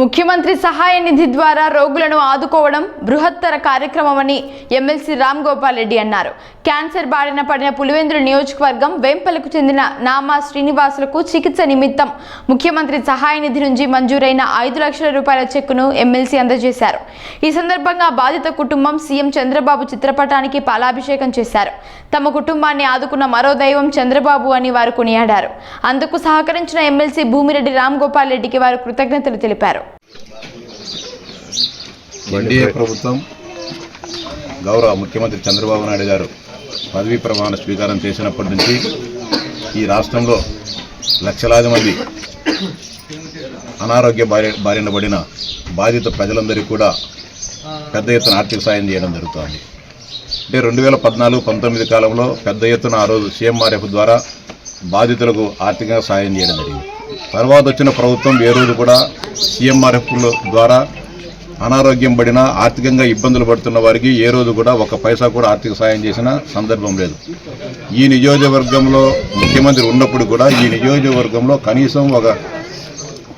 ముఖ్యమంత్రి సహాయ నిధి ద్వారా రోగులను ఆదుకోవడం బృహత్తర కార్యక్రమమని ఎమ్మెల్సీ రామ్ గోపాల్ రెడ్డి అన్నారు. క్యాన్సర్ బారిన పడిన పులివెందుల నియోజకవర్గం వేంపలకు చెందిన నామా శ్రీనివాసులకు చికిత్స నిమిత్తం ముఖ్యమంత్రి సహాయ నిధి నుంచి మంజూరైన ఐదు లక్షల రూపాయల చెక్కును ఎమ్మెల్సీ అందజేశారు. ఈ సందర్భంగా బాధిత కుటుంబం సీఎం చంద్రబాబు చిత్రపటానికి పాలాభిషేకం చేశారు. తమ కుటుంబాన్ని ఆదుకున్న మరో దైవం చంద్రబాబు అని వారు కొనియాడారు. అందుకు సహకరించిన ఎమ్మెల్సీ భూమిరెడ్డి రామ్ గోపాల్ రెడ్డికి వారు కృతజ్ఞతలు తెలిపారు. ఎన్డీఏ ప్రభుత్వం గౌరవ ముఖ్యమంత్రి చంద్రబాబు నాయుడు గారు పదవీ ప్రమాణ స్వీకారం చేసినప్పటి నుంచి ఈ రాష్ట్రంలో లక్షలాది మంది అనారోగ్య బారి బారిన పడిన బాధిత ప్రజలందరికీ కూడా పెద్ద ఎత్తున ఆర్థిక సాయం చేయడం జరుగుతోంది. అంటే రెండు వేల పద్నాలుగు పంతొమ్మిది కాలంలో పెద్ద ఎత్తున ఆ రోజు సీఎంఆర్ఎఫ్ ద్వారా బాధితులకు ఆర్థికంగా సాయం చేయడం జరిగింది. తర్వాత వచ్చిన ప్రభుత్వం ఏ రోజు కూడా సీఎంఆర్ఎఫ్ల ద్వారా అనారోగ్యం పడిన ఆర్థికంగా ఇబ్బందులు పడుతున్న వారికి ఏ రోజు కూడా ఒక పైసా కూడా ఆర్థిక సాయం చేసిన సందర్భం లేదు. ఈ నియోజకవర్గంలో ముఖ్యమంత్రి ఉన్నప్పుడు కూడా ఈ నియోజకవర్గంలో కనీసం ఒక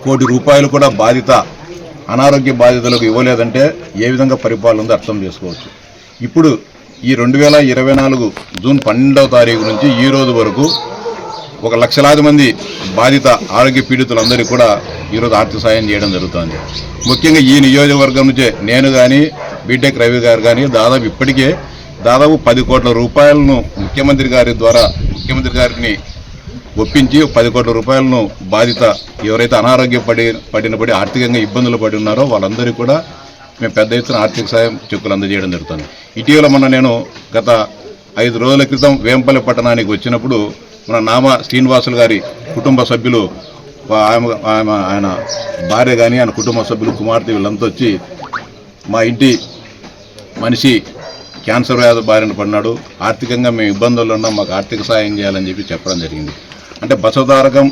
కోటి రూపాయలు కూడా బాధిత అనారోగ్య బాధితులకు ఇవ్వలేదంటే ఏ విధంగా పరిపాలన ఉందో అర్థం చేసుకోవచ్చు. ఇప్పుడు ఈ రెండు వేల ఇరవై నాలుగు జూన్ పన్నెండవ తారీఖు నుంచి ఈ రోజు వరకు ఒక లక్షలాది మంది బాధిత ఆరోగ్య పీడితులందరికీ కూడా ఈరోజు ఆర్థిక సాయం చేయడం జరుగుతుంది. ముఖ్యంగా ఈ నియోజకవర్గం నుంచే నేను కానీ బీటెక్ రవి గారు కానీ దాదాపు ఇప్పటికే దాదాపు పది కోట్ల రూపాయలను ముఖ్యమంత్రి గారి ద్వారా ముఖ్యమంత్రి గారిని ఒప్పించి పది కోట్ల రూపాయలను బాధిత ఎవరైతే అనారోగ్య పడి పడిన పడి ఆర్థికంగా ఇబ్బందులు పడి ఉన్నారో వాళ్ళందరికీ కూడా మేము పెద్ద ఎత్తున ఆర్థిక సాయం చెక్కులు అందజేయడం జరుగుతుంది. ఇటీవల మొన్న నేను గత ఐదు రోజుల క్రితం వేంపల్లి పట్టణానికి వచ్చినప్పుడు మన నామ శ్రీనివాసులు గారి కుటుంబ సభ్యులు ఆమె ఆమె ఆయన భార్య కానీ ఆయన కుటుంబ సభ్యులు కుమార్తె వీళ్ళంతా వచ్చి మా ఇంటి మనిషి క్యాన్సర్ వ్యాధి బారిన పడినాడు. ఆర్థికంగా మేము ఇబ్బందుల్లో ఉన్నాం. మాకు ఆర్థిక సాయం చేయాలని చెప్పి చెప్పడం జరిగింది. అంటే బసవతారకం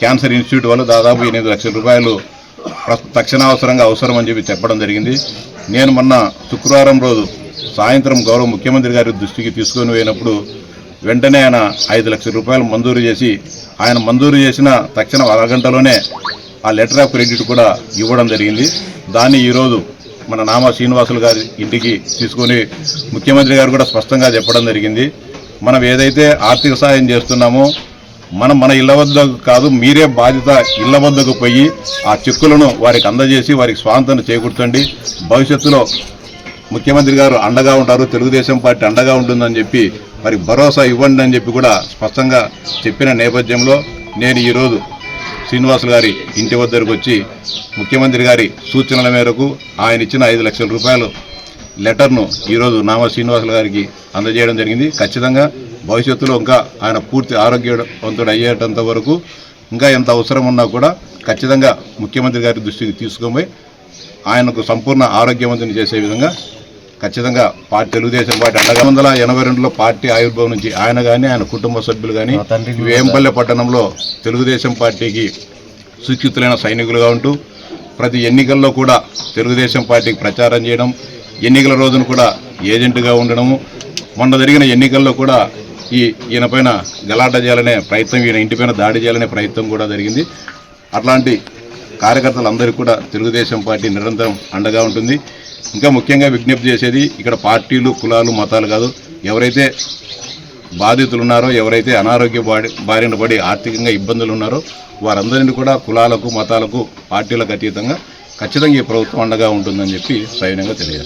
క్యాన్సర్ ఇన్స్టిట్యూట్ వాళ్ళు దాదాపు ఎనిమిది లక్షల రూపాయలు తక్షణ తక్షణావసరంగా అవసరం అని చెప్పి చెప్పడం జరిగింది. నేను మొన్న శుక్రవారం రోజు సాయంత్రం గౌరవ ముఖ్యమంత్రి గారి దృష్టికి తీసుకొని పోయినప్పుడు వెంటనే ఆయన ఐదు లక్షల రూపాయలు మంజూరు చేసి ఆయన మంజూరు చేసిన తక్షణం అరగంటలోనే ఆ లెటర్ ఆఫ్ క్రెడిట్ కూడా ఇవ్వడం జరిగింది. దాన్ని ఈరోజు మన నామా శ్రీనివాసులు గారి ఇంటికి తీసుకొని ముఖ్యమంత్రి గారు కూడా స్పష్టంగా చెప్పడం జరిగింది. మనం ఏదైతే ఆర్థిక సాయం చేస్తున్నామో మనం మన ఇళ్ళ వద్దకు కాదు మీరే బాధ్యత ఇళ్ళ వద్దకు పోయి ఆ చెక్కులను వారికి అందజేసి వారికి స్వాంతన చేకూర్చండి. భవిష్యత్తులో ముఖ్యమంత్రి గారు అండగా ఉంటారు తెలుగుదేశం పార్టీ అండగా ఉంటుందని చెప్పి మరి భరోసా ఇవ్వండి అని చెప్పి కూడా స్పష్టంగా చెప్పిన నేపథ్యంలో నేను ఈరోజు శ్రీనివాసులు గారి ఇంటి వద్దకు వచ్చి ముఖ్యమంత్రి గారి సూచనల మేరకు ఆయన ఇచ్చిన ఐదు లక్షల రూపాయలు లెటర్ను ఈరోజు నామ శ్రీనివాసులు గారికి అందజేయడం జరిగింది. ఖచ్చితంగా భవిష్యత్తులో ఇంకా ఆయన పూర్తి ఆరోగ్యవంతుడు అయ్యేటంత వరకు ఇంకా ఎంత అవసరం ఉన్నా కూడా ఖచ్చితంగా ముఖ్యమంత్రి గారి దృష్టికి తీసుకొని ఆయనకు సంపూర్ణ ఆరోగ్యవంతుని చేసే విధంగా ఖచ్చితంగా పార్టీ తెలుగుదేశం పార్టీ అండగా వందల ఎనభై రెండులో పార్టీ ఆవిర్భావం నుంచి ఆయన కానీ ఆయన కుటుంబ సభ్యులు కానీ వేంపల్లె పట్టణంలో తెలుగుదేశం పార్టీకి సుచితులైన సైనికులుగా ఉంటూ ప్రతి ఎన్నికల్లో కూడా తెలుగుదేశం పార్టీకి ప్రచారం చేయడం ఎన్నికల రోజున కూడా ఏజెంటుగా ఉండడము. మొన్న జరిగిన ఎన్నికల్లో కూడా ఈ ఈయన పైన గలాట చేయాలనే ప్రయత్నం ఈయన ఇంటిపైన దాడి చేయాలనే ప్రయత్నం కూడా జరిగింది. అట్లాంటి కార్యకర్తలందరికీ కూడా తెలుగుదేశం పార్టీ నిరంతరం అండగా ఉంటుంది. ఇంకా ముఖ్యంగా విజ్ఞప్తి చేసేది ఇక్కడ పార్టీలు కులాలు మతాలు కాదు. ఎవరైతే బాధితులు ఉన్నారో ఎవరైతే అనారోగ్య బాడి బారిన పడి ఆర్థికంగా ఇబ్బందులు ఉన్నారో వారందరినీ కూడా కులాలకు మతాలకు పార్టీలకు అతీతంగా ఖచ్చితంగా ఈ ప్రభుత్వం అండగా ఉంటుందని చెప్పి సైన్యంగా తెలియజేస్తారు